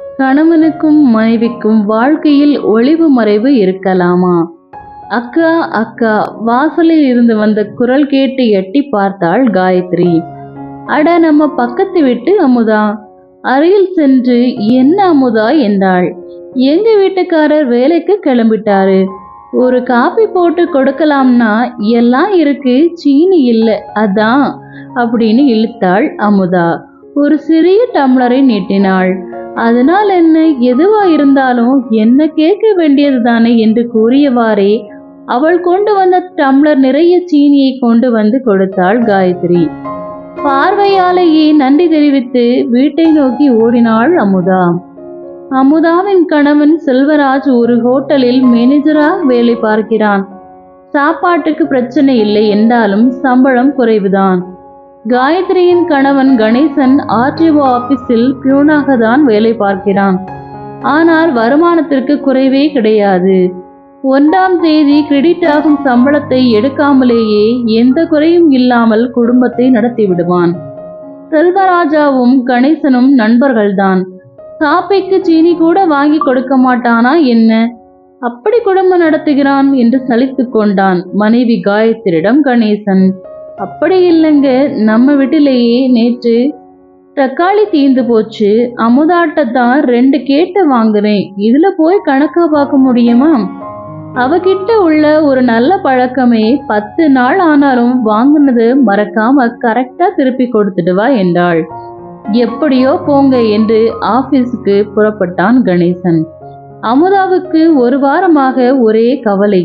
கணவனுக்கும் மனைவிக்கும் வாழ்க்கையில் ஒளிவு மறைவு இருக்கலாமா? அக்கா அக்கா வாசலில் இருந்து வந்த குரல் கேட்டு எட்டி பார்த்தாள் காயத்ரி. அட நம்ம பக்கத்து வீட்டு அமுதா. அருகில் சென்று என்ன அமுதா? என்றாள். எங்க வீட்டுக்காரர் வேலைக்கு கிளம்பிட்டாரு. ஒரு காபி போட்டு கொடுக்கலாம்னா எல்லாம் இருக்கு சீனி இல்லை அதான் அப்படின்னு இழுத்தாள் அமுதா. ஒரு சிறிய டம்ளரை நீட்டினாள். அதனால் என்ன எதுவா இருந்தாலும் என்ன கேட்க வேண்டியது தானே என்று கூறியவாறே அவள் கொண்டு வந்த டம்ளர் நிறைய சீனியை கொண்டு வந்து கொடுத்தாள் காயத்ரி. பார்வையாலேயே நன்றி தெரிவித்து வீட்டை நோக்கி ஓடினாள் அமுதா. அமுதாவின் கணவன் செல்வராஜ் ஒரு ஹோட்டலில் மேனேஜராக வேலை பார்க்கிறான். சாப்பாட்டுக்கு பிரச்சனை இல்லை என்றாலும் சம்பளம் குறைவுதான். காயத்ரியின் கணவன் கணேசன் ஆர்டிஓ ஆபீஸில் பியூனாக தான் வேலை பார்க்கிறான். ஆனால் வருமானத்திற்கு குறைவே கிடையாது. ஒன்றாம் தேதி கிரெடிட் ஆகும் சம்பளத்தை எடுக்காமலேயே எந்த குறையும் இல்லாமல் குடும்பத்தை நடத்தி விடுவான். செல்வராஜாவும் கணேசனும் நண்பர்கள்தான். காப்பைக்கு சீனி கூட வாங்கி கொடுக்க மாட்டானா என்ன? அப்படி குடும்பம் நடத்துகிறான் என்று சலித்து கொண்டான் மனைவி காயத்ரியிடம் கணேசன். அப்படி இல்லைங்க. நம்ம வீட்டிலேயே நேற்று தக்காளி தீந்து போச்சு. அமுதாட்டத்தான் ரெண்டு கேட்டு வாங்குறேன். இதுல போய் கணக்கா பார்க்க முடியுமா? அவகிட்ட உள்ள ஒரு நல்ல பழக்கமே பத்து நாள் ஆனாலும் வாங்கினது மறக்காம கரெக்டா திருப்பி கொடுத்துட்டு வா என்றாள். எப்படியோ போங்க என்று ஆபீஸுக்கு புறப்பட்டான் கணேசன். அமுதாவுக்கு ஒரு வாரமாக ஒரே கவலை.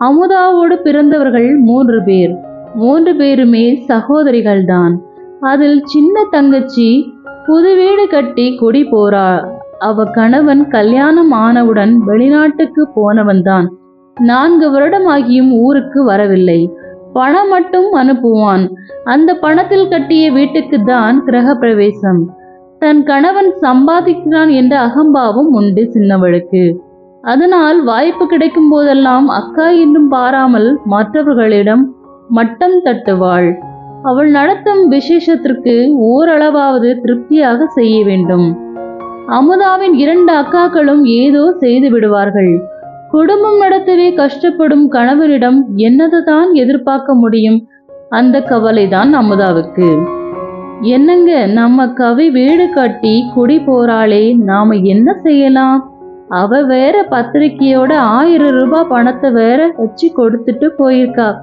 அமுதாவோடு பிறந்தவர்கள் மூன்று பேர். மூன்று பேருமே சகோதரிகள்தான். அதில் சின்ன தங்கச்சி புது வீடு கட்டி குடி போறா. அவ கணவன் கல்யாணம் ஆனவுடன் வெளிநாட்டுக்கு போனவன்தான். நான்கு வருடமாகியும் ஊருக்கு வரவில்லை. பணம் மட்டும் அனுப்புவான். அந்த பணத்தில் கட்டிய வீட்டுக்கு தான் கிரக பிரவேசம் தன் கணவன் சம்பாதிக்கிறான் என்ற அகம்பாவம் உண்டு சின்னவளுக்கு. அதனால் வாய்ப்பு கிடைக்கும் போதெல்லாம் அக்கா என்றும் பாராமல் மற்றவர்களிடம் மட்டம் தட்டுவாள். அவள் நடத்தும் விசேஷத்திற்கு ஓரளவாவது திருப்தியாக செய்ய வேண்டும். அமுதாவின் இரண்டு அக்காக்களும் ஏதோ செய்து விடுவார்கள். குடும்பம் நடத்தவே கஷ்டப்படும் கணவரிடம் என்னதுதான் எதிர்பார்க்க முடியும்? அந்த கவலைதான் அமுதாவுக்கு. என்னங்க நம்ம கவி வீடு கட்டி குடி போறாளே நாம என்ன செய்யலாம்? அவ வேற பத்திரிக்கையோட ஆயிரம் ரூபாய் பணத்தை வேற வச்சு கொடுத்துட்டு போயிருக்கா.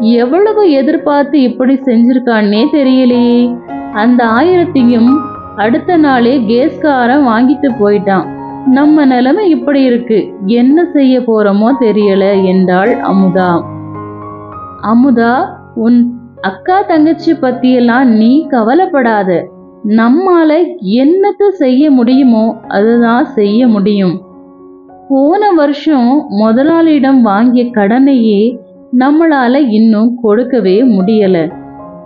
எவ்வளவு எதிர்பார்த்து இப்படி செஞ்சிருக்கான்னே தெரியலையே அந்த ஆயிரத்தையும் அடுத்த நாளே கேஸ்காரன் வாங்கிட்டு போயிட்டான். நம்ம நிலைமை இப்படி இருக்கு. என்ன செய்ய போறோமோ தெரியல என்றாள் அமுதா. அமுதா உன் அக்கா தங்கச்சி பத்தியெல்லாம் நீ கவலைப்படாத. நம்மால என்னத்த செய்ய முடியுமோ அதுதான் செய்ய முடியும். போன வருஷம் முதலாளியிடம் வாங்கிய கடனையே நம்மளால இன்னும் கொடுக்கவே முடியல.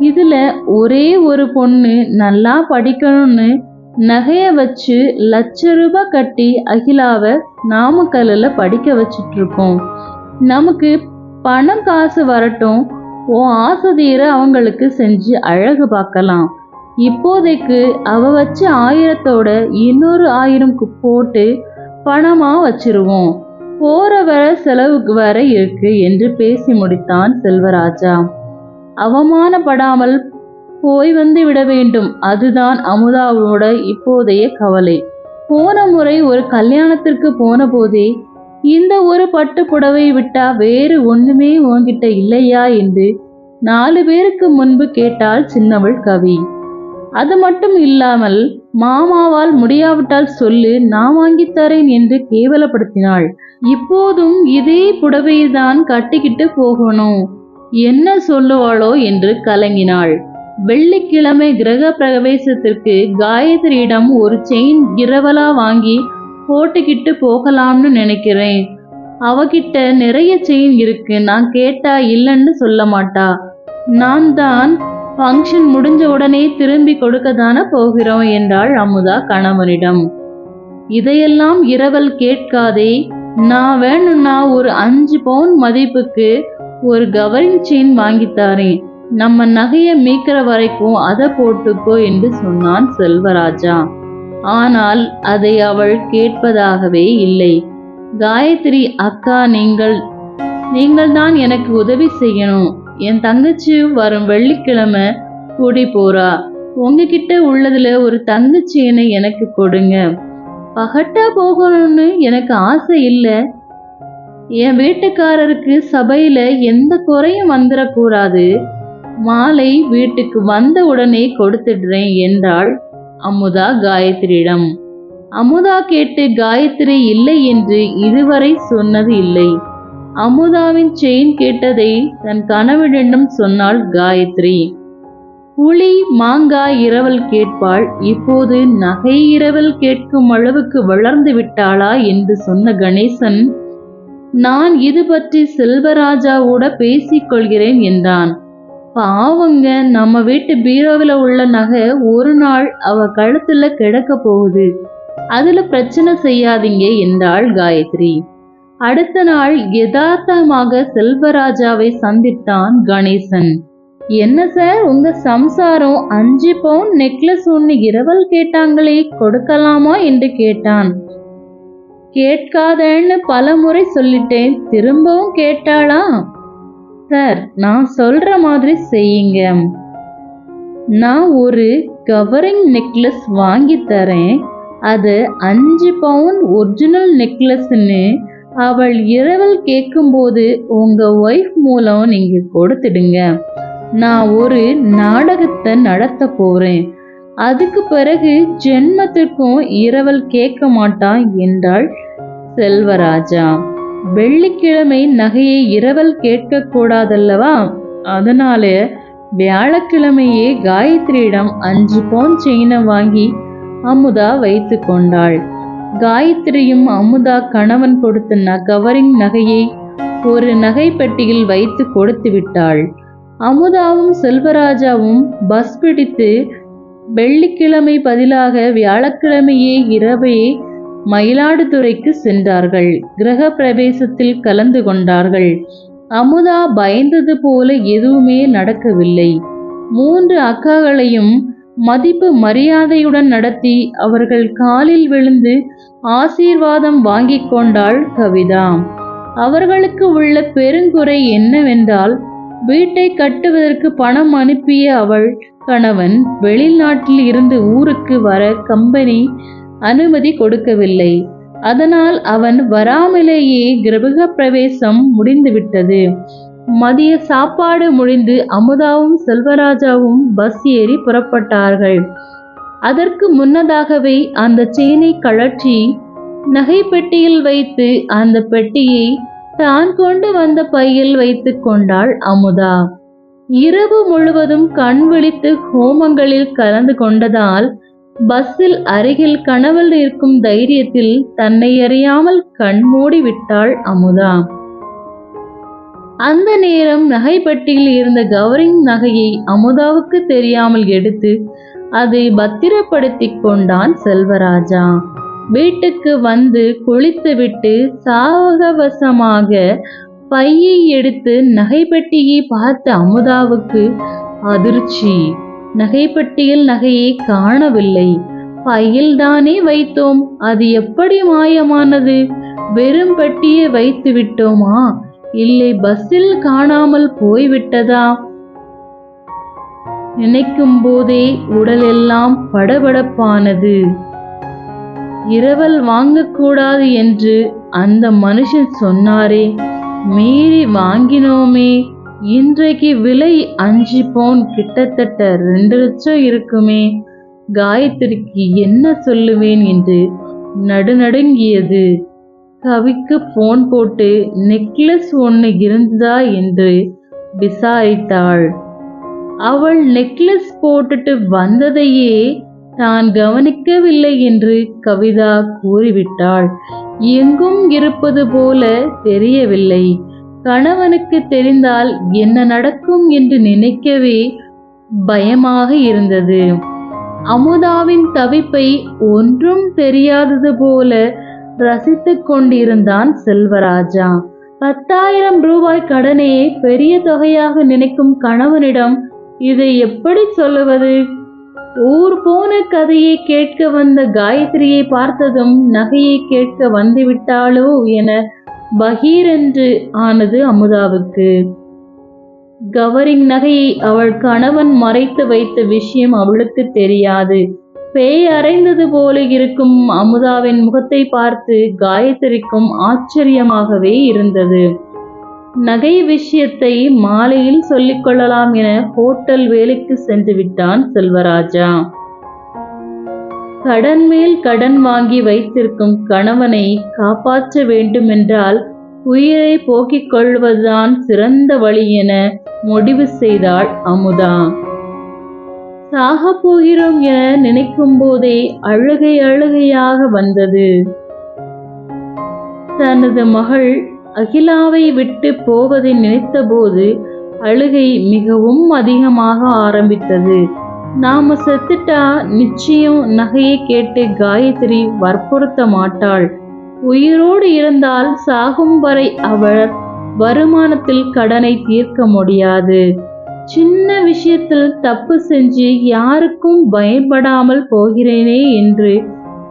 இதுல ஒரே ஒரு பொண்ணு நல்லா படிக்கணும்னு நகைய வச்சு லட்ச ரூபாய் கட்டி அகிலாவை நாமக்கல்ல படிக்க வச்சிட்டு இருக்கோம் நமக்கு பணம் காசு வரட்டும். உன் ஆசதியரை அவங்களுக்கு செஞ்சு அழகு பார்க்கலாம். இப்போதைக்கு அவ வச்ச ஆயிரத்தோட இன்னொரு ஆயிரம் போட்டு பணமா வச்சிருவோம். போற வர செலவுக்கு வர இருக்கு என்று பேசி முடித்தான் செல்வராஜா. அவமானப்படாமல் போய் வந்து விட வேண்டும். அதுதான் அமுதாவோட இப்போதைய கவலை. போன முறை ஒரு கல்யாணத்திற்கு போன போதே இந்த ஒரு பட்டு புடவை விட்டா வேறு ஒண்ணுமே உன்கிட்ட இல்லையா என்று நாலு பேருக்கு முன்பு கேட்டாள் சின்னவள் கவி. அது மட்டும் இல்லாமல் மாமாவால் முடியாவிட்டால் சொல்லு நான் வாங்கித் தரேன் என்று கேவலப்படுத்தினாள். இப்போதும் இதே புடவையைதான் கட்டிக்கிட்டு போகணும். என்ன சொல்லுவாளோ என்று கலங்கினாள். வெள்ளிக்கிழமை கிரக பிரவேசத்திற்கு காயத்ரியிடம் ஒரு செயின் இரவலா வாங்கி போட்டுக்கிட்டு போகலாம்னு நினைக்கிறேன். அவகிட்ட நிறைய செயின் இருக்கு நான் கேட்டா இல்லைன்னு சொல்ல மாட்டா. நான் தான் ஃபங்க்ஷன் முடிஞ்ச உடனே திரும்பி கொடுக்க தானே போகிறோம் என்றாள் அமுதா கணவனிடம். இதையெல்லாம் இரவல் கேட்காதே நான் வேணும்னா ஒரு அஞ்சு பவுன் மதிப்புக்கு ஒரு கவரிங் செயின் வாங்கித்தாரேன் நம்ம நகையை மீக்கிற வரைக்கும் அதை போட்டுக்கோ என்று சொன்னான் செல்வராஜா. ஆனால் அதை அவள் கேட்பதாகவே இல்லை. காயத்ரி அக்கா நீங்கள் நீங்கள் தான் எனக்கு உதவி செய்யணும். என் தங்கச்சி வரும் வெள்ளிக்கிழமை கூடி போறா. உங்ககிட்ட உள்ளதுல ஒரு தங்கச்சியனை எனக்கு கொடுங்க. பகட்டா போகணும்னு எனக்கு ஆசை இல்லை. என் வீட்டுக்காரருக்கு சபையில எந்த குறையும் வந்துடக்கூடாது மாலை வீட்டுக்கு வந்த உடனே கொடுத்துடுறேன் என்றாள் அமுதா காயத்ரியிடம். அமுதா கேட்டு காயத்ரி இல்லை என்று இதுவரை சொன்னது இல்லை. அமுதாவின் செயின் கேட்டதை தன் கணவனிடம் சொன்னாள் காயத்ரி. புலி மாங்காய் இரவல் கேட்பாள் இப்போது நகை இரவல் கேட்கும் அளவுக்கு வளர்ந்து விட்டாளா என்று சொன்ன கணேசன் நான் இது பற்றி செல்வராஜாவோட பேசிக் கொள்கிறேன் என்றான். பாவங்க நம்ம வீட்டு பீரோவில் உள்ள நகை ஒரு நாள் அவ கழுத்துல கிடக்க போகுது. அதுல பிரச்சனை செய்யாதீங்க என்றாள் காயத்ரி. அடுத்த நாள் யதார்த்தமாக செல்வராஜாவை சந்தித்தான் கணேசன். என்ன சார் உங்க சம்சாரம் அஞ்சு பவுன் நெக்லஸ் ஒன்று இரவல் கேட்டாங்களே கொடுக்கலாமா? என்று கேட்டான். கேட்காதேன்னு பல முறை சொல்லிட்டேன் திரும்பவும் கேட்டாளா? சார் நான் சொல்ற மாதிரி செய்யுங்க. நான் ஒரு கவரிங் நெக்லஸ் வாங்கி தரேன். அது அஞ்சு பவுன் ஒரிஜினல் நெக்லஸ்ன்னு அவள் இரவல் கேட்கும்போது உங்க ஒய்ஃப் மூலம் நீங்க கொடுத்துடுங்க. நான் ஒரு நாடகத்தை நடத்த போறேன். அதுக்கு பிறகு ஜென்மத்திற்கும் இரவல் கேட்க மாட்டான் என்றாள் செல்வராஜா. வெள்ளிக்கிழமை நகையை இரவல் கேட்க கூடாதல்லவா அதனால வியாழக்கிழமையே காயத்ரியிடம் அஞ்சு பவுன் செயினை வாங்கி அமுதா வைத்து கொண்டாள். காயத்ரியும் அமுதா கணவன் கொடுத்த ந கவரிங் நகையை ஒரு நகை பெட்டியில் வைத்து கொடுத்து விட்டாள். அமுதாவும் செல்வராஜாவும் பஸ் பிடித்து வெள்ளிக்கிழமை பதிலாக வியாழக்கிழமையே இரவே மயிலாடுதுறைக்கு சென்றார்கள். கிரக பிரவேசத்தில் கலந்து கொண்டார்கள். அமுதா பயந்தது போல எதுவுமே நடக்கவில்லை. மூன்று அக்காக்களையும் மதிப்பு மரியாதையுடன் நடத்தி அவர்கள் காலில் விழுந்து ஆசீர்வாதம் வாங்கிக் கொண்டாள் கவிதா. அவர்களுக்கு உள்ள பெருங்குறை என்னவென்றால் வீட்டை கட்டுவதற்கு பணம் அனுப்பிய அவள் கணவன் வெளிநாட்டில் இருந்து ஊருக்கு வர கம்பெனி அனுமதி கொடுக்கவில்லை. அதனால் அவன் வராமலேயே கிரகப்பிரவேசம் முடிந்துவிட்டது. மதிய சாப்பாடு முடிந்து அமுதாவும் செல்வராஜாவும் பஸ் ஏறி புறப்பட்டார்கள். அதற்கு முன்னதாகவே அந்த செயினை கழற்றி நகை பெட்டியில் வைத்து அந்த பெட்டியை தான் கொண்டு வந்த பையில் வைத்து கொண்டாள் அமுதா. இரவு முழுவதும் கண் விழித்து ஹோமங்களில் கலந்து கொண்டதால் பஸ்ஸில் அருகில் கனவில் இருக்கும் தைரியத்தில் தன்னை அறியாமல் கண்மூடி விட்டாள் அமுதா. அந்த நேரம் நகைப்பட்டியில் இருந்த கவரிங் நகையை அமுதாவுக்கு தெரியாமல் எடுத்து அதை பத்திரப்படுத்திக் கொண்டான் செல்வராஜா. வீட்டுக்கு வந்து குளித்துவிட்டு சாகவசமாக பையை எடுத்து நகைப்பெட்டியை பார்த்த அமுதாவுக்கு அதிர்ச்சி. நகைப்பட்டியில் நகையை காணவில்லை. பையில் தானே வைத்தோம். அது எப்படி மாயமானது? வெறும் பட்டியை வைத்து விட்டோமா இல்லை பஸ்ஸில் காணாமல் போய்விட்டதா? நினைக்கும் போதே உடலெல்லாம் படபடப்பானது. இரவல் வாங்கக்கூடாது என்று அந்த மனுஷன் சொன்னாரே மீறி வாங்கினோமே இன்றைக்கு விலை அஞ்சு பவுன் கிட்டத்தட்ட ரெண்டு லட்சம் இருக்குமே காயத்ரிக்கு என்ன சொல்லுவேன்? என்று நடுநடுங்கியது. கவிக்கு போன் போட்டு நெக்லஸ் ஒன்று இருந்ததா? என்று விசாரித்தாள். அவள் நெக்லஸ் போட்டுட்டு வந்ததையே தான் கவனிக்கவில்லை என்று கவிதா கூறிவிட்டாள். எங்கும் இருப்பது போல தெரியவில்லை. கணவனுக்கு தெரிந்தால் என்ன நடக்கும் என்று நினைக்கவே பயமாக இருந்தது. அமுதாவின் தவிப்பை ஒன்றும் தெரியாதது போல ரசித்துக் கொண்டிருந்தான் செல்வராஜா. பத்தாயிரம் ரூபாய் கடனையே பெரிய தொகையாக நினைக்கும் கணவனிடம் இதை எப்படி சொல்லுவது? ஊர் போன கதையை கேட்க வந்த காயத்ரியை பார்த்ததும் நகையை கேட்க வந்துவிட்டாளோ என பகீரென்று ஆனது அமுதாவுக்கு. கவரிங் நகையை அவள் கணவன் மறைத்து வைத்த விஷயம் அவளுக்கு தெரியாது. பேய் அறைந்தது போல இருக்கும் அமுதாவின் முகத்தை பார்த்து காயத்ரிக்கும் ஆச்சரியமாகவே இருந்தது. நகை விஷயத்தை மாலையில் சொல்லிக் கொள்ளலாம் என ஹோட்டல் வேலைக்கு சென்று விட்டான் செல்வராஜா. கடன் மேல் கடன் வாங்கி வைத்திருக்கும் கணவனை காப்பாற்ற வேண்டுமென்றால் உயிரை போக்கிக் கொள்வதுதான் சிறந்த வழி என முடிவு செய்தாள் அமுதா. சாகப் போகிறோம் என நினைக்கும் போதே அழுகை அழுகையாக வந்தது. தனது மகள் அகிலாவை விட்டு போவதை நினைத்தபோது அழுகை மிகவும் அதிகமாக ஆரம்பித்தது. நாம செத்துட்டா நிச்சயம் நகையை கேட்டு காயத்ரி வற்புறுத்த மாட்டாள். உயிரோடு இருந்தால் சாகும் வரை அவள் வருமானத்தில் கடனை தீர்க்க முடியாது. சின்ன விஷயத்தில் தப்பு செஞ்சு யாருக்கும் பயப்படாமல் போகிறேனே என்று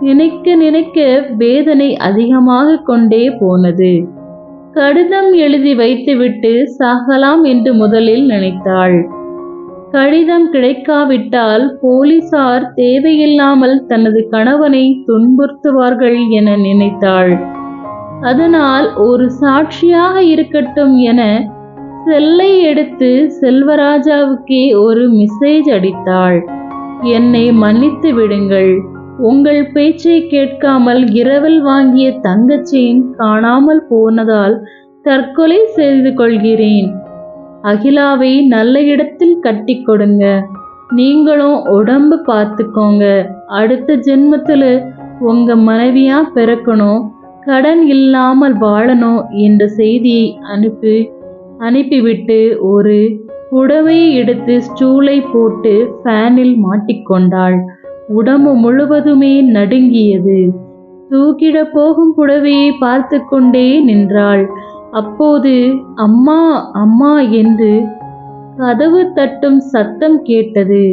நினைக்க நினைக்க வேதனை அதிகமாக கொண்டே போனது. கடிதம் எழுதி வைத்துவிட்டு சாகலாம் என்று முதலில் நினைத்தாள். கடிதம் கிடைக்காவிட்டால் போலீசார் தேவையில்லாமல் தனது கணவனை துன்புறுத்துவார்கள் என நினைத்தாள். அதனால் ஒரு சாட்சியாக இருக்கட்டும் என செல்லை எடுத்து செல்வராஜாவுக்கே ஒரு மெசேஜ் அடித்தாள். என்னை மன்னித்து விடுங்கள். உங்கள் பேச்சை கேட்காமல் இரவில் வாங்கிய தங்கச்சியின் காணாமல் போனதால் தற்கொலை செய்து கொள்கிறேன். அகிலாவை நல்ல இடத்தில் கட்டி கொடுங்க. நீங்களும் உடம்பு பார்த்துக்கோங்க. அடுத்த ஜென்மத்தில் உங்க மனைவியா பிறக்கணும். கடன் இல்லாமல் வாழணும் என்ற செய்தியை அனுப்பி அனுப்பிவிட்டு ஒரு புடவையை எடுத்து ஸ்டூலை போட்டு ஃபேனில் மாட்டிக்கொண்டாள். உடம்பு முழுவதுமே நடுங்கியது. தூக்கிட போகும் புடவையை பார்த்து கொண்டே நின்றாள். அப்போது அம்மா அம்மா என்று கதவு தட்டும் சத்தம் கேட்டது.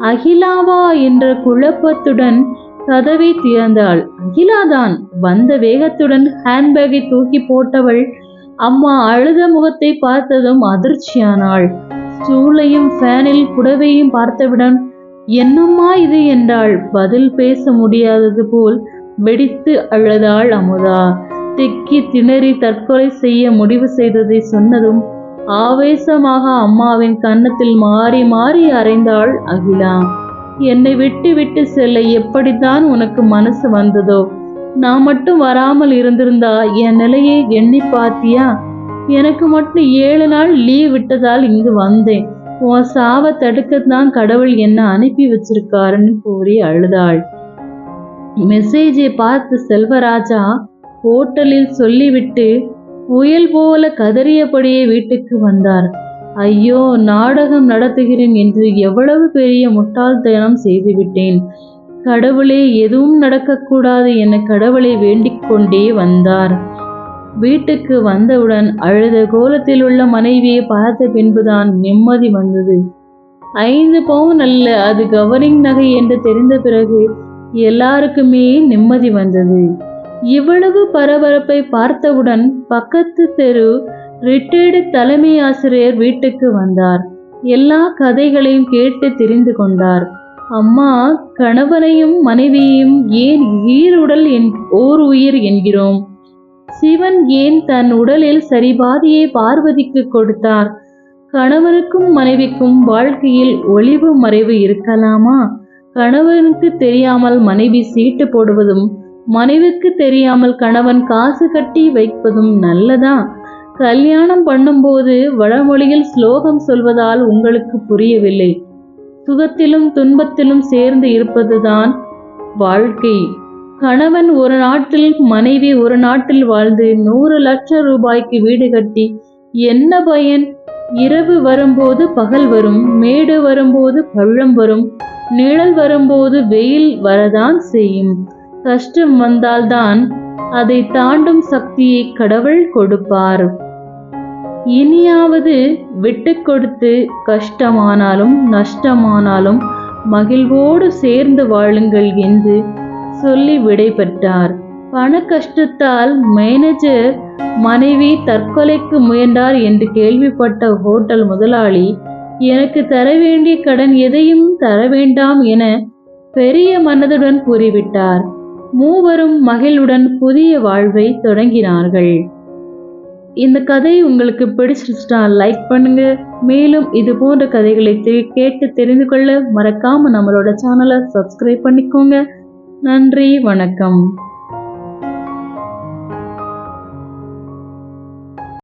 அகிலாவா என்ற குழப்பத்துடன் கதவை திறந்தாள். அகிலாதான் வந்த வேகத்துடன் ஹேண்ட்பேக்கை தூக்கி போட்டவள் அம்மா அழுத முகத்தை பார்த்ததும் அதிர்ச்சியானாள். ஸ்டூலையும் ஃபேனில் புடவையும் பார்த்தவுடன் என்னம்மா இது? என்றாள். பதில் பேச முடியாதது போல் வெடித்து அழுதாள் அமுதா. திக்கி திணறி தற்கொலை செய்ய முடிவு செய்ததை சொன்னதும் ஆவேசமாக அம்மாவின் கன்னத்தில் மாறி மாறி அறைந்தாள் அகிலா. என்னை விட்டு விட்டு செல்ல எப்படித்தான் உனக்கு மனசு வந்ததோ நான் மட்டும் வராமல் இருந்திருந்தா என் நிலையை எண்ணி பார்த்தியா எனக்கு மட்டும் ஏழு நாள் லீவ் விட்டதால் இங்கு வந்தேன். உன் சாவை தடுக்கத்தான் கடவுள் என்ன அனுப்பி வச்சிருக்காருன்னு கூறி அழுதாள். மெசேஜை பார்த்து செல்வராஜா ஹோட்டலில் சொல்லிவிட்டு புயல் போல கதறியபடியே வீட்டுக்கு வந்தார். ஐயோ நாடகம் நடத்துகிறேன் என்று எவ்வளவு பெரிய முட்டாள்தனம் செய்துவிட்டேன். கடவுளே எதுவும் நடக்கக்கூடாது என கடவுளை வேண்டிக் கொண்டே வந்தார். வீட்டுக்கு வந்தவுடன் அழுத கோலத்தில் உள்ள மனைவியை பார்த்த பின்புதான் நிம்மதி வந்தது. ஐந்து பவுன் அல்ல அது கவரிங் நகை என்று தெரிந்த பிறகு எல்லாருக்குமே நிம்மதி வந்தது. இவ்வளவு பரபரப்பை பார்த்தவுடன் பக்கத்து தெரு ரிட்டையர்டு தலைமை ஆசிரியர் வீட்டுக்கு வந்தார். எல்லா கதைகளையும் கேட்டு தெரிந்து கொண்டார். அம்மா கணவனையும் மனைவியையும் ஏன் ஈருடல் என் ஓர் உயிர் என்கிறோம். சிவன் ஏன் தன் உடலில் சரிபாதியை பார்வதிக்கு கொடுத்தார்? கணவனுக்கும் மனைவிக்கும் வாழ்க்கையில் ஒளிவு மறைவு இருக்கலாமா? கணவனுக்கு தெரியாமல் மனைவி சீட்டு போடுவதும் மனைவிக்கு தெரியாமல் கணவன் காசு கட்டி வைப்பதும் நல்லதா? கல்யாணம் பண்ணும்போது வடமொழியில் ஸ்லோகம் சொல்வதால் உங்களுக்கு புரியவில்லை. சுகத்திலும் துன்பத்திலும் சேர்ந்து இருப்பதுதான் வாழ்க்கை. கணவன் ஒரு நாட்டில் மனைவி ஒரு நாட்டில் வாழ்ந்து நூறு லட்சம் ரூபாய்க்கு வீடு கட்டி என்ன பயன்? இரவு வரும்போது பகல் வரும் மேடு வரும்போது பள்ளம் வரும் நிழல் வரும்போது வெயில் வரதான் செய்யும். கஷ்டம் வந்தால்தான் அதை தாண்டும் சக்தியை கடவுள் கொடுப்பார். இனியாவது விட்டு கொடுத்து கஷ்டமானாலும் நஷ்டமானாலும் மகிழ்வோடு சேர்ந்து வாழுங்கள் என்று சொல்லி விடைபெற்றார். பண கஷ்டத்தால் மேனேஜர் மனைவி தற்கொலைக்கு முயன்றார் என்று கேள்விப்பட்ட ஹோட்டல் முதலாளி எனக்கு தர வேண்டிய கடன் எதையும் தர வேண்டாம் என பெரிய மனதுடன் கூறிவிட்டார். மூவரும் மகிழுடன் புதிய வாழ்வை தொடங்கினார்கள். இந்த கதை உங்களுக்கு பிடிச்சிருச்சுட்டா லைக் பண்ணுங்க. மேலும் இது போன்ற கதைகளை கேட்டு தெரிந்து கொள்ள மறக்காம நம்மளோட சேனலை சப்ஸ்கிரைப் பண்ணிக்கோங்க. நன்றி வணக்கம்.